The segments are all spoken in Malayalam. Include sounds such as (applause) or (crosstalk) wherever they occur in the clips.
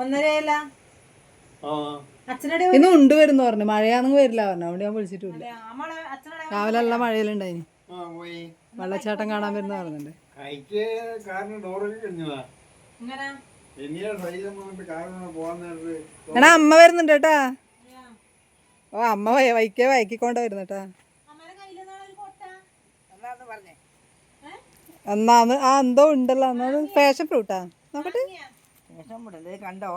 ഒന്നരയല്ല ഇന്ന് ഉണ്ട് വരുന്നു പറഞ്ഞു. മഴയാണെങ്കിൽ വരില്ല പറഞ്ഞു. അവിടെ ഞാൻ വിളിച്ചിട്ടില്ല രാവിലെ നല്ല മഴയിലുണ്ടായിന് ആ പോയി. വെള്ളച്ചാട്ടം കാണാൻ വരുന്ന പറഞ്ഞിട്ടുണ്ട്. എടാ അമ്മ വരുന്നുണ്ട് കേട്ടാ. ഓ അമ്മ വൈക്കേ വൈക്കിക്കൊണ്ട് വരുന്നേട്ടാ കൊട്ട. എന്നാന്ന് ആ എന്തോ ഉണ്ടല്ലോ. എന്നാ ഫാഷൻ ഫ്രൂട്ടാ നോക്കട്ടെ. കണ്ടോ?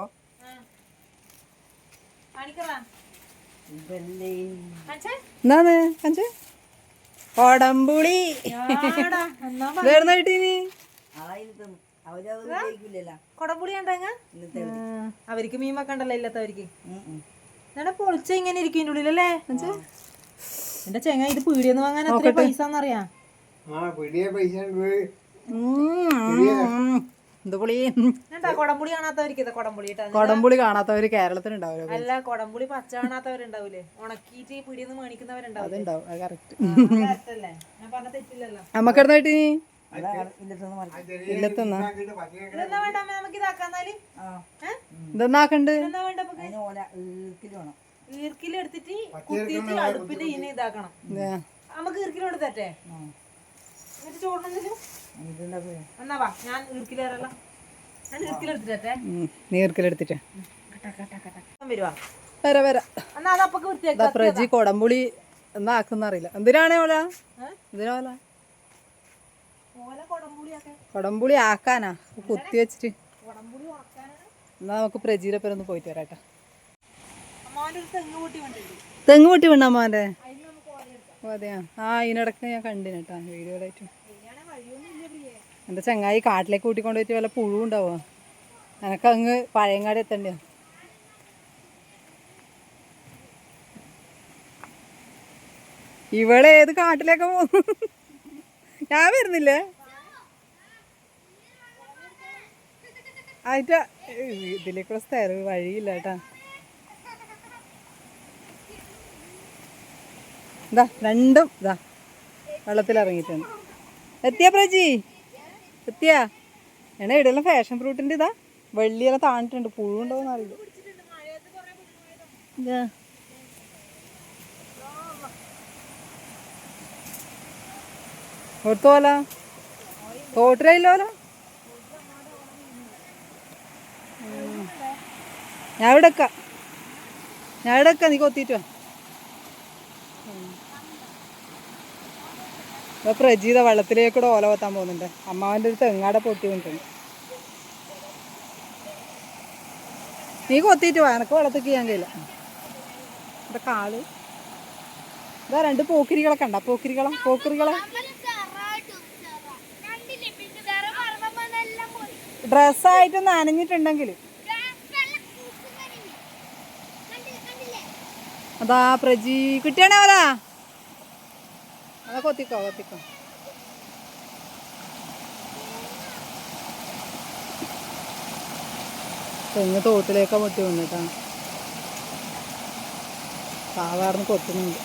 എന്നാന്ന് കഞ്ചേ എന്നാ പറ- വേർന്ന കിട്ടീനി ഇന്നത്തെ അവർക്ക് മീൻ വെക്കണ്ടല്ലോ ഇല്ലാത്തവർക്ക് എന്നിട്ട് പൊളിച്ച ഇങ്ങനെ ഇരിക്കും ഇതിന്റെ ഉള്ളിലല്ലേ? എന്റെ ചെങ്ങ ഇത് പീടിയെന്ന് വാങ്ങാൻ എത്ര പൈസ എന്നറിയാം? പൈസ എന്ത് പുളി എന്താ കൊടംപുളി കാണാത്തവർക്ക് കൊടംപുളി കൊടംപുളി കാണാത്തവര് കേരളത്തിലുണ്ടാവില്ല അല്ല കൊടംപുളി പച്ച കാണാത്തവരുണ്ടാവൂലേ ഉണക്കിയിട്ട് ഈ പിടിയെന്ന് മേടിക്കുന്നവരുണ്ടാവും അതുണ്ടാവും അത് കറക്റ്റ് അല്ലേ? ഞാൻ പറഞ്ഞ തെറ്റില്ലല്ലോ. അമ്മക്കെടുന്ന നീ? ഇതെന്നാക്കണ്ട്? ഈർക്കിലെടുത്തിട്ട് കുത്തിയിട്ട് അടുപ്പിന്റെ ഇനി ഇതാക്കണം. നമുക്ക് ഈർക്കിലോട് എന്നിട്ട് ചോറിനെന്തെങ്കിലും ഇതുണ്ടാക്കുക എന്നാ വാ ഞാൻ ഈർക്കിലേറല്ല നീർക്കലെടുത്തിട്ട്. വരാ. വരാ ഫ്രിഡ്ജി കൊടംപുളി എന്നാ ആക്കുന്നറിയില്ല എന്തിനാണേ ഓല? എന്തിനാ ഓല? കൊടംപുളി ആക്കാനാ. കുത്തി വെച്ചിട്ട്. എന്നാ നമുക്ക് പ്രജീരപ്പുരം ഒന്ന് പോയിട്ട് വരാട്ടോ. തെങ്ങ് പൊട്ടി എടുക്കാം. അതെയാ. ആ ഇതിനിടക്ക് ഞാൻ കണ്ടിന് വീഡിയോ വീഡിയോയിലായിട്ട് ചെയ്യാണെ വഴിയൊന്നും ഇല്ല പ്രിയേ എന്റെ ചങ്ങായി കാട്ടിലേക്ക് കൂട്ടിക്കൊണ്ട് പോയിട്ട് വല്ല പുഴു എനക്ക് അങ്ങ് പഴയങ്ങാടി എത്തണ്ടേ? ഇവളെ ഏത് കാട്ടിലേക്ക് പോകുന്നു ഞാൻ വരുന്നില്ലേ? ആയിട്ട് ഇതിലേക്കുള്ള സ്ഥലം വഴിയില്ല കേട്ടാ. ഇതാ രണ്ടും ഇതാ വെള്ളത്തിലിറങ്ങിയിട്ടുണ്ട്. എത്തിയ പ്രജി. എത്തിയാ എണ ഇവിടെയെല്ലാം ഫാഷൻ ഫ്രൂട്ടിന്റെ ഇതാ. വെള്ളിയെല്ലാം താണിട്ടുണ്ട്. പുഴുണ്ടോന്ന് അറിയില്ല. കൊടുത്തോല തോട്ടിലല്ലോ ഞാൻ ഇവിടെ ഞാൻ ഇവിടെ നീ കൊത്തിയിട്ട് ഇപ്പൊ പ്രജീത വെള്ളത്തിലേക്കൂടെ ഓല കൊത്താൻ പോകുന്നുണ്ട്. അമ്മാവന്റെ ഒരു തെങ്ങാടെ പൊട്ടി കൊണ്ടുണ്ട് നീ കൊത്തിട്ട് വാ എനക്ക് വെള്ളത്തിൽ ചെയ്യാൻ കഴിയില്ല. ഇവിടെ കാൾ. ഇതാ രണ്ട് പോക്കിരികളെ കണ്ട. പോക്കിരികളോ പോക്കിരികളെ. ഡ്രസ്സായിട്ട് നനഞ്ഞിട്ടുണ്ടെങ്കിൽ അതാ പ്രജി. കിട്ടിയാണേ അവരാ? അതാ കൊത്തിക്കോ കൊത്തിക്കോ തെങ്ങ് തോട്ടിലേക്കാ പൊട്ടി വന്നിട്ടാ സാധാരണ കൊത്തുന്നുണ്ട്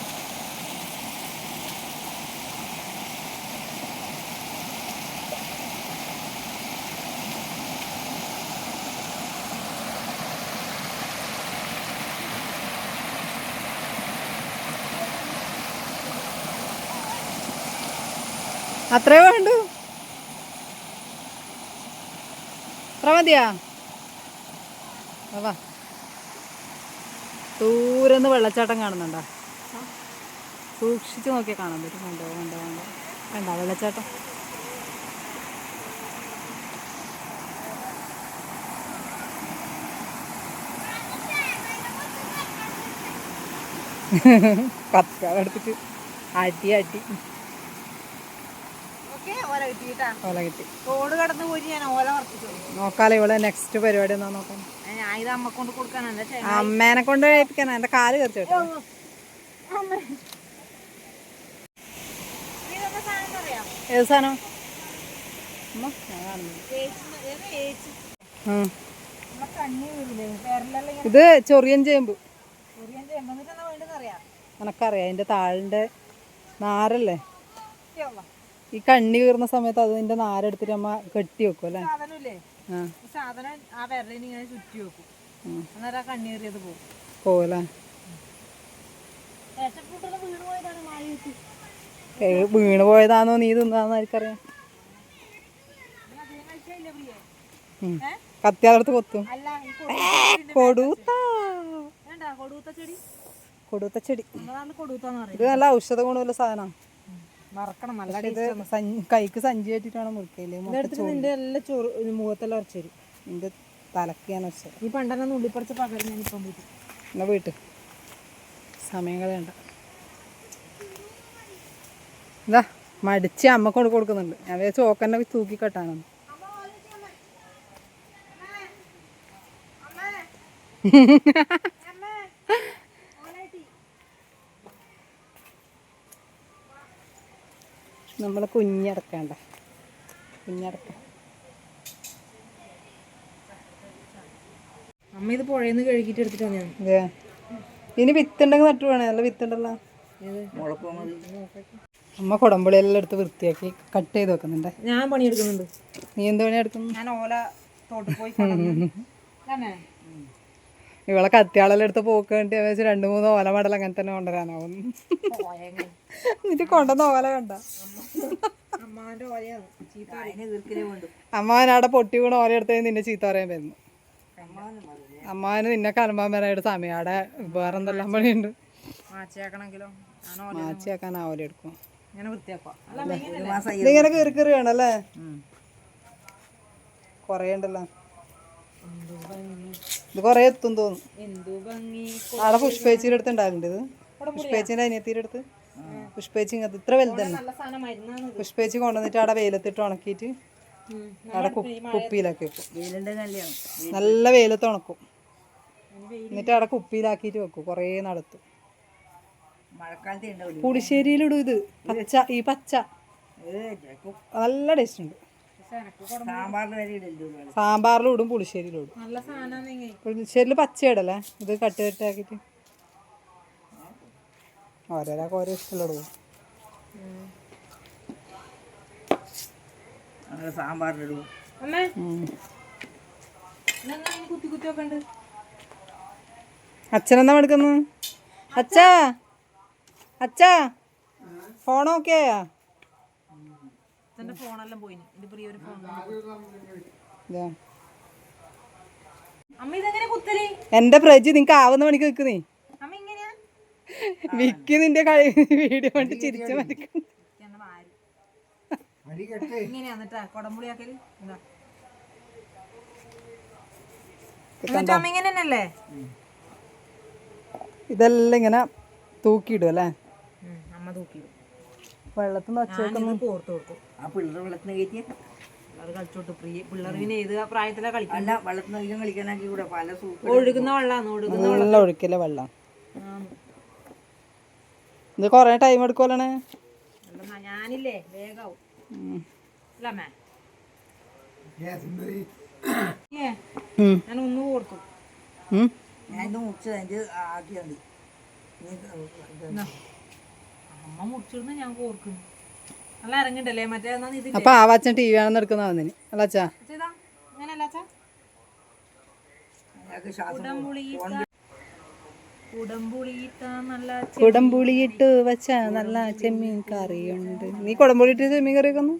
അത്രേ വേണ്ടു. അത്ര മതിയാ? വാ വെള്ളച്ചാട്ടം കാണുന്നുണ്ടോ? സൂക്ഷിച്ചു നോക്കിയാൽ കാണാൻ പറ്റും. കണ്ടോ കണ്ടോ കണ്ടോ. കണ്ടോ വെള്ളച്ചാട്ടം? പത്ത് എടുത്തിട്ട് അടി അടി. ഓല കിട്ടി. റോഡ് കടന്നു പോയി ഞാൻ ഓല നോക്കാലോ ഇവിടെ നെക്സ്റ്റ് പരിപാടി എന്നാ നോക്കാം ഇത് അമ്മ കൊണ്ട് അമ്മേനെ കൊണ്ട് ഏൽപ്പിക്കാനാ എന്റെ കാൽ അറിയാം? ഏത് സാധനം? ഇത് ചൊറിയൻ ചേമ്പ്. എനക്കറിയാം അതിന്റെ താഴിന്റെ നാരല്ലേ? ഈ കണ്ണി കീറുന്ന സമയത്ത് അതിന്റെ നാരെടുത്തിട്ട് അമ്മ കെട്ടി വെക്കും അല്ലേ? സാധനം ആ വിരലിന് ഇങ്ങനെ ചുറ്റി വെക്കും. അന്നേരം ആ കണ്ണീറിയത് പോകും പോവല്ലേ? ഏച്ചപ്പൂട്ടെല്ലാം വീണ് പോയതാണ് നീ തിന്നാന്ന് ആർക്കറിയാം ഉം. കത്തിയാളടുത്ത് കൊത്തും അല്ല ഈ കൊടുത്ത ചെടി. കൊടുത്ത ചെടി. ഇത് നല്ല ഔഷധ ഗുണമുള്ള സാധനം. മറക്കണം. നല്ല ഇത് കൈക്ക് സഞ്ചി കെട്ടിട്ടാണ് മുറിക്കൽ നിന്റെ എല്ലാ ചോറ് മുഖത്തെല്ലാം ഉറച്ചു തരും. നിന്റെ തലക്കാണ് ഞാൻ വെച്ചത് ഈ പണ്ടെല്ലാം ഉള്ളിപ്പറിച്ച് പകരം ഞാൻ ഇപ്പം പോയിട്ട് എന്നാ വീട്ട്. സമയം കളയണ്ട. ഇതാ മടിച്ച് അമ്മ കൊണ്ട് കൊടുക്കുന്നുണ്ട്. ഞാൻ വിചാരിച്ചു ചോക്കന്നെ തൂക്കി കെട്ടാണെന്ന് നമ്മളെ കുഞ്ഞടക്കണ്ട. കുഞ്ഞടക്ക. അമ്മ ഇത് പുഴയിൽ നിന്ന് കഴുകിയിട്ട് എടുത്തിട്ട് ഞാൻ അതെ ഇനി വിത്തുണ്ടെങ്കിൽ നട്ടു വേണേ. നല്ല വിത്തുണ്ടല്ലോ. അമ്മ കുടമ്പളിയെല്ലാം എടുത്ത് വൃത്തിയാക്കി കട്ട് ചെയ്ത് വെക്കുന്നുണ്ട്. ഞാൻ പണിയെടുക്കുന്നുണ്ട്. നീ എന്ത് പണിയെടുക്കുന്നു? ഞാൻ ഓല തോട്ടിൽ പോയി? (laughs) ഇവളെ കത്തിയാളെടുത്ത് എടുത്ത് പോക്ക് വേണ്ടി വെച്ച് രണ്ട് മൂന്ന് ഓല മടൽ അങ്ങനെ തന്നെ കൊണ്ടുവരാനാവും. എന്നിട്ട് കൊണ്ടുവന്ന ഓല കണ്ട. അമ്മാവനവിടെ പൊട്ടി വീണ ഓല എടുത്തേ നിന്നെ ചീത്ത പറയാൻ വരുന്നു. അമ്മാവന് നിന്നെ കലമ്പാൻ വരാനായിട്ട് സമയം. അവിടെ വേറെ എന്തെല്ലാം പണിയുണ്ട്? മാച്ചയാക്കണമെങ്കിലോ? ഞാൻ ഓല മാച്ചിയാക്കാൻ ആ ഓല എടുക്കും. ഇങ്ങനെ കീറി വേണല്ലേ കൊറേ ഉണ്ടല്ലോ ഇത് കൊറേ എത്തും തോന്നും അവിടെ ആടെ പുഷ്പേച്ചിയുടെ അടുത്ത് ഉണ്ടാകേണ്ടത് ഇത്. പുഷ്പേച്ചിന്റെ അനിയത്തിയുടെ അടുത്ത്. പുഷ്പേച്ചി ഇങ്ങനത്തെ ഇത്ര മരുന്നാണ് പുഷ്പേച്ചി കൊണ്ടുവന്നിട്ട് അവിടെ വെയിലത്തിട്ട് ഉണക്കിയിട്ട് അവിടെ കുപ്പിയിലാക്കി വെക്കും. നല്ല വെയിലത്ത് ഉണക്കും. എന്നിട്ട് അവിടെ കുപ്പിയിലാക്കിയിട്ട് വെക്കും. കുറേ നടത്തും. പുളിശ്ശേരിയിലിടും ഇത്. പച്ച ഈ പച്ച. നല്ല ടേസ്റ്റ് ഉണ്ട്. സാമ്പാറിലും ഇടും പുളിശ്ശേരിയിലും ഇടും. പുളിശ്ശേരിയിൽ പച്ച ഇടല്ലേ ഇത് കട്ട് കട്ടാക്കിട്ട് ഓരോരാൾക്ക് ഓരോ ഇഷ്ടമുള്ളത്. സാമ്പാറിലിടും അച്ഛനെന്താ എടുക്കുന്നു അച്ഛാ. അച്ഛാ. ഫോൺ ഓക്കെ എന്റെ ഫോണെല്ലാം പോയിന് എന്റെ പ്രിയ ഒരു ഫോൺ അമ്മ ഇതെങ്ങനെ കുത്തൽ? എന്റെ പ്രജി നിനക്ക് ആവുന്ന പണിക്ക് നിൽക്കുന്നേ അമ്മ ഇങ്ങനെയാ? വിക്കി നിന്റെ കളി വീഡിയോ കണ്ട് ചിരിച്ച കെട്ടേ. കൊടംപുളിയാക്കൽ? എന്താ ഇതെല്ലാം ഇങ്ങനെ തൂക്കിയിടും അല്ലേ? വെള്ളത്തിൽ നിന്ന് വെച്ച് ഞാനിത് കോർത്ത് കൊടുക്കും. ആ പിള്ളേർ വെള്ളത്തിന് കയറ്റിയ പിള്ളേർ കളിച്ചോട്ട് പ്രിയ പിള്ളേർ പിന്നെ ഏത് പ്രായത്തിലാ അല്ല വെള്ളത്തിന് അധികം കളിക്കാനാക്കി കൂടെ പല സൂപ്പ് ഒഴുകുന്ന വെള്ളമാണ് ഒഴുകുന്ന നല്ല ഒഴുക്കില്ല വെള്ളം. ഇത് കൊറേ ടൈം എടുക്കുമല്ലേ വെള്ളം ഞാനില്ലേ വേഗാവും. ഞാൻ ഒന്ന് കൊടുക്കും ഞാനിത് മുറിച്ചത് അതിന്റെ ആദ്യമാണ് അമ്മ മുറിച്ചിരുന്ന ഞാൻ കോർക്കുന്നു. നല്ല ഇറങ്ങണ്ടല്ലേ മറ്റേ അപ്പൊ ആവാച്ചൻ ടി വി ആണെന്ന് എടുക്കുന്ന വന്നിന്. അല്ലാച്ചാ കുടംപുളിയിട്ട വെച്ച നല്ല ചെമ്മീൻ കറിയുണ്ട്. നീ കുടംപുളി ഇട്ട് ചെമ്മീൻ കറി വെക്കുന്നു?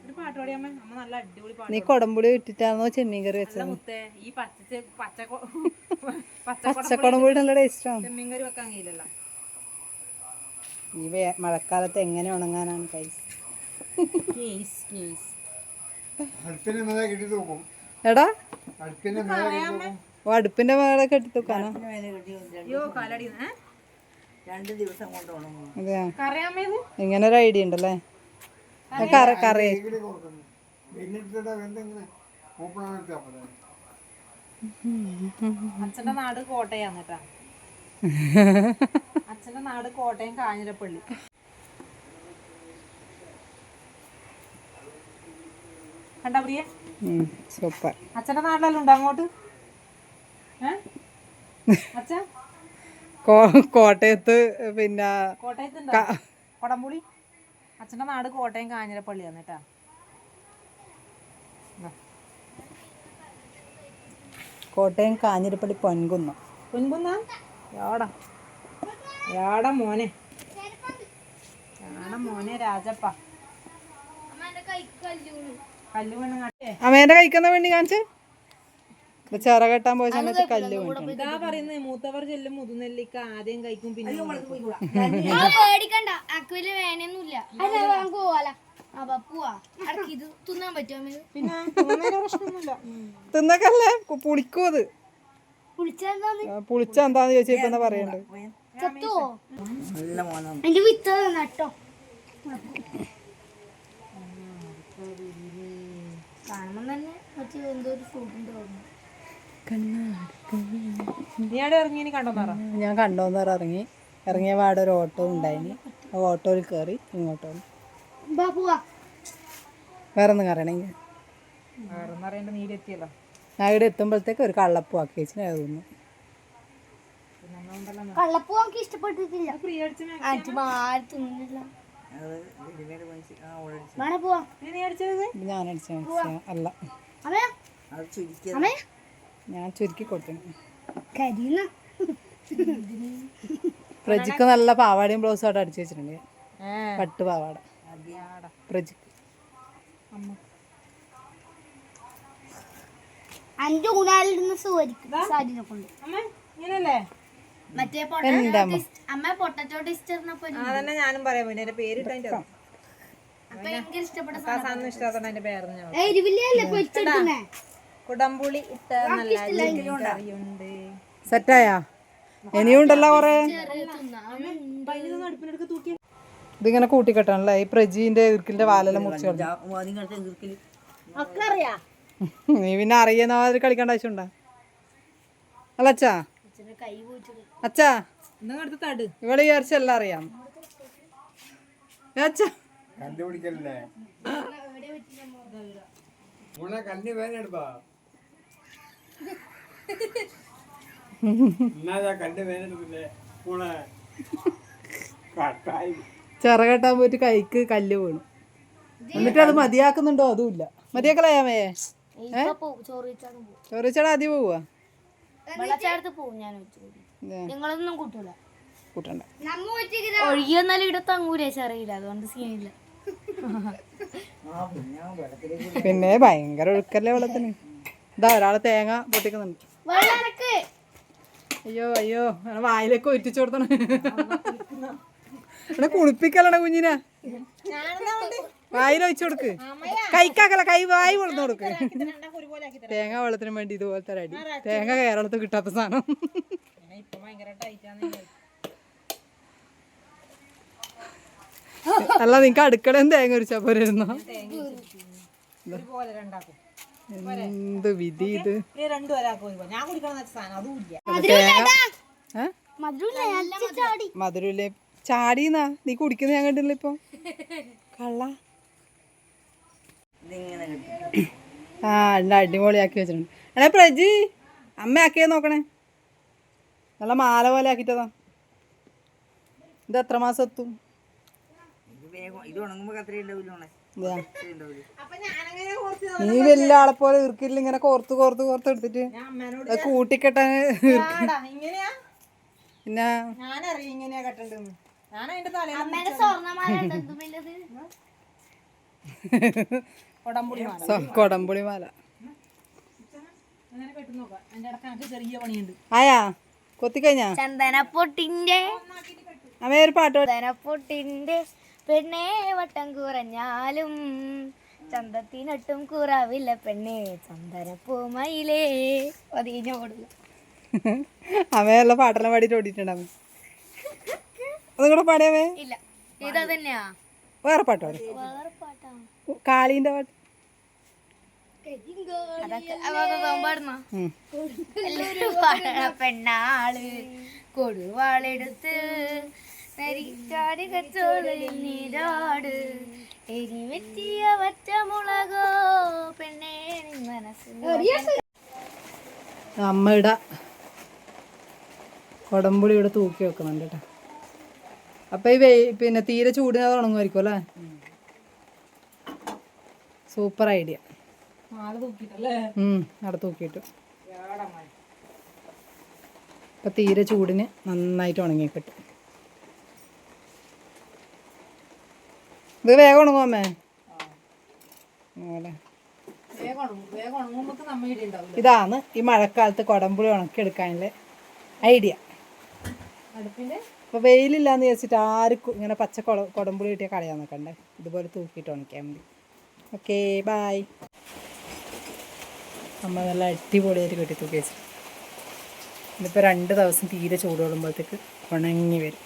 നീ കുടംപുളി ഇട്ടിട്ടാണോ ചെമ്മീൻ കറി വെച്ചത്? (laughs) പച്ചക്കുടംപുളി നല്ല ടേസ്റ്റാണ് ചെമ്മീൻ കറി വെക്കാൻ കഴിയില്ലല്ലോ. ഈ മഴക്കാലത്ത് എങ്ങനെ ഉണങ്ങാനാണ് കൈസ് എടാ. അടുപ്പിന്റെ മേളെ കെട്ടി തൂക്കും. ഓ അടുപ്പിന്റെ മേലെ കെട്ടി തൂക്കാനോ? മേലെ കെട്ടി രണ്ട് അയ്യോ കാലടി. രണ്ട് ദിവസം കൊണ്ട് ഉണങ്ങും. അതെയാ. കറിയാമ്മ ഇങ്ങനെ ഒരു ഐഡിയ ഉണ്ടല്ലേ? കറി അച്ഛന്റെ നാട് കോട്ടയാണ് കേട്ടാ. അച്ഛന്റെ നാട് കോട്ടയം കാഞ്ഞിരപ്പള്ളി. കണ്ടാ പ്രിയ? സൂപ്പർ അച്ഛന്റെ നാട്ടിലെല്ലാം ഉണ്ടോ അങ്ങോട്ട്? ഏ? അച്ഛ? കോട്ടയത്ത് പിന്നെ കോട്ടയത്തുണ്ടോ? കൊടംപുളി? അച്ഛന്റെ നാട് കോട്ടയം കാഞ്ഞിരപ്പള്ളിയാണ് കേട്ടാ. കോട്ടയം കാഞ്ഞിരപ്പള്ളി പൊൻകുന്ന. പൊൻകുന്ന? യാടാ യാടാ മോനെ? യാടാ മോനെ രാജപ്പ? അമ്മേന്റെ കഴിക്കുന്ന വേണ്ടി കാണിച്ച്? ചിറ കെട്ടാൻ പോയ സമയത്ത് കല്ല് ഇതാ പറയുന്നത് മൂത്തവർ ചെല്ലും മുതുനെല്ലിക്ക ആദ്യം കഴിക്കും പിന്നെ തിന്നക്കല്ലേ? പുളിക്കോ അത്. കുളിച്ചാൽ ആ, പുളിച്ച എന്താന്ന് ചോദിച്ചാ ഇപ്പൊ പറയണ്ട്? നല്ല വിത്ത് നട്ടോ കാണുമ്പോ തന്നെ മറ്റേ എന്തോ ഒരു ഫ്രൂട്ടിന്റെ ഓർമ്മ. നീ അവിടെ ഇറങ്ങി ഇനി കണ്ടോ പറ. ഞാൻ കണ്ടോന്നേരം ഇറങ്ങി. ഇറങ്ങിയ പാടെ ഒരു ഓട്ടോ ഉണ്ടായിന്. ആ ഓട്ടോയിൽ കയറി ഇങ്ങോട്ട് വന്നു. വേറെ ഒന്നും കറിയണെങ്കിൽ വേറെ അറിയേണ്ട നീരെത്തിയല്ലോ ഞാൻ ഇവിടെ എത്തുമ്പോഴത്തേക്ക് ഒരു കള്ളപ്പൂ ആക്കി വെച്ചിട്ട് തോന്നുന്നു കള്ളപ്പൂ എനിക്ക് ഇഷ്ടപ്പെട്ടിട്ടില്ല. മാറി തിന്നില്ല. ഞാൻ അടിച്ച അല്ല. ഞാൻ ചുരുക്കി കൊടുത്തു. പ്രജിക്ക് നല്ല പാവാടയും ബ്ലൗസും അവിടെ അടിച്ചു വെച്ചിട്ടുണ്ട്. പട്ട് പാവാട. പ്രജിക്ക്. അഞ്ചു കൂടാലിരുന്ന് സുവരിക്കും സാരിനെ കൊണ്ട്. അമ്മ ഇങ്ങനല്ലേ? അമ്മ? അമ്മ പൊട്ടറ്റോ ടിസ്റ്ററിനൊപ്പം അതന്നെ ഞാനും പറയാൻ എന്റെ പേര് കുടംപുളി ഇട്ട നല്ല സെറ്റായാ? ഇനിയുണ്ടല്ലോ കൊറേ? ഇതിങ്ങനെ കൂട്ടിക്കെട്ടാണല്ലേ? ഈ പ്രജീന്റെ ഇർക്കിന്റെ വാലെല്ലാം മുറിച്ച് (laughs) നീ പിന്നെ അറിയുന്ന മാതിരി കളിക്കേണ്ട ആവശ്യമുണ്ടാ? അല്ല അച്ഛാ കൈ പോയിച്ചത് അച്ഛാ എന്നാ അടുത്ത് തട്. ഇവിടെ വിചാരിച്ച എല്ലാം അറിയാം. അച്ഛാ. കണ്ടുപിടിക്കല്ലേ കണ്ണി ചിറകെട്ടാൻ പോയിട്ട് കൈക്ക് കല്ല് വീണു. എന്നിട്ട് അത് മതിയാക്കുന്നുണ്ടോ? അതുമില്ല. മതിയാക്കലായാമേ? ചോറിച്ചാടാ ആദ്യം പോവാ വെള്ളച്ചാടത്ത് പോവും ഞാൻ വെച്ചു ഏ, നിങ്ങളൊന്നും കൂട്ടൂല. കൂട്ടണ്ട. ഒഴുകി വന്നാലും ഇവിടെ തങ്ങൂലേ ചെറിയില്ല അതുകൊണ്ട് സീനില്ല. ആ പിന്നെ ഭയങ്കര ഒഴുക്കല്ലേ വെള്ളത്തിന്. ഇതാ ഒരാൾ തേങ്ങ പൊട്ടിക്കുന്നുണ്ട്. അയ്യോ അയ്യോ വായിലേക്ക് ഒറ്റിച്ചു കൊടുത്തണേ. ഇവിടെ കുളിപ്പിക്കലട കുഞ്ഞിനെ. വായിൽ ഒഴിച്ചു കൊടുക്ക്. കൈക്കാക്കല കൈ വായി കൊടുത്തു കൊടുക്ക്. തേങ്ങ വെള്ളത്തിന് വേണ്ടി ഇതുപോലത്തെ റെഡി അടി. തേങ്ങ കേരളത്തിൽ കിട്ടാത്ത സാധനം. അല്ല നിങ്ങക്ക് അടുക്കളയും തേങ്ങ ഒരു പോരുന്നോ എന്ത് വിധി ഇത്? മധുരല്ലേ ചാടിന്നാ? നീ കുടിക്കുന്ന ഞാൻ കണ്ടില്ല ഇപ്പൊ. കള്ള. ഇതിങ്ങനെ ആ ഉണ്ട് അടിപൊളിയാക്കി വെച്ചിട്ടുണ്ട്. എടാ പ്രജി അമ്മ ആക്കിയത് നോക്കണേ. നല്ല മാല പോലെ ആക്കിട്ടതാ ഇത് എത്ര മാസം എത്തും? നീ വലിയ ആളെ പോലെ ഇറുക്കില്ല ഇങ്ങനെ കോർത്ത് കോർത്ത് കോർത്ത് എടുത്തിട്ട് ഞാൻ അമ്മേനോട് അത് കൂട്ടിക്കെട്ടാൻ പിന്നെ? (laughs) കൊടംപുളി മാല. സ്വ- കൊടംപുളി മാല. അങ്ങനെ കെട്ടി നോക്കാം. അതിന്റെ ചെറിയ പണിയുണ്ട്. ആയാ? കൊത്തിക്കഴിഞ്ഞാ? ചന്ദനപ്പൊട്ടിന്റെ അമ്മ ഒരു പാട്ട് പാടി. ചന്ദനപ്പൊട്ടിന്റെ പെണ്ണേ വട്ടം കുറഞ്ഞാലും ചന്തത്തിനൊട്ടും കുറവില്ല പെണ്ണേ ചന്ദനപ്പൂമയിലേ. പതിഞ്ഞ ഓടില്ല അമ്മയുള്ള പാട്ടെല്ലാം പാടിയിട്ട് ഓടിയിട്ടുണ്ടാവും അതും കൂടെ പാടിയാവേ ഇല്ല. ഇതാ തന്നെയാ വേറെ പാട്ടോ പാടി. വേറെ പാട്ടാ. കാളീന്റെ പാട്ട്. പെണ്ണാൾ കൊടുവാളെടുത്ത് നരിക്കാടി കച്ചോളിൽ നീരാട്. എരിവെറ്റിയ വറ്റമുളകോ പെണ്ണേ നിൻ മനസ്സിൽ അമ്മയുടെ കൊടമ്പുളി ഇവിടെ തൂക്കി വെക്കുന്നുണ്ട് കേട്ടോ. അപ്പൊ ഈ വെയി പിന്നെ തീരെ ചൂടിനെ തുടങ്ങുമായിരിക്കും ഉണങ്ങുമായിരിക്കും അല്ലേ? സൂപ്പർ ഐഡിയ അവിടെ തൂക്കിയിട്ടു. അപ്പോൾ തീരെ ചൂടിന് നന്നായിട്ട് ഉണങ്ങി കിട്ടും ഇത് വേഗം ഉണങ്ങും അമ്മേ? അങ്ങനെ വേഗം ഉണങ്ങും. വേഗം ഉണങ്ങുമ്പോൾ നമ്മ ഇവിടെ ഉണ്ടാവില്ല ഇതാണ് ഈ മഴക്കാലത്ത് കുടമ്പുളി ഉണക്കിയെടുക്കാനുള്ള ഐഡിയ അപ്പോൾ വെയിലില്ലാന്ന് വിചാരിച്ചിട്ട് ആർക്കും ഇങ്ങനെ പച്ച കുട കുടമ്പുളി കിട്ടിയാൽ കളയാൻ നിൽക്കണ്ടേ ഇതുപോലെ തൂക്കിയിട്ട് ഉണക്കിയാൽ മതി. ഓക്കേ ബായ് അമ്മ നല്ല അടിപൊളിയായിട്ട് കെട്ടി തൂക്കി വെച്ചു ഇതിപ്പോൾ രണ്ട് ദിവസം തീരെ ചൂട് കൊള്ളുമ്പോഴത്തേക്ക് ഉണങ്ങി വരും.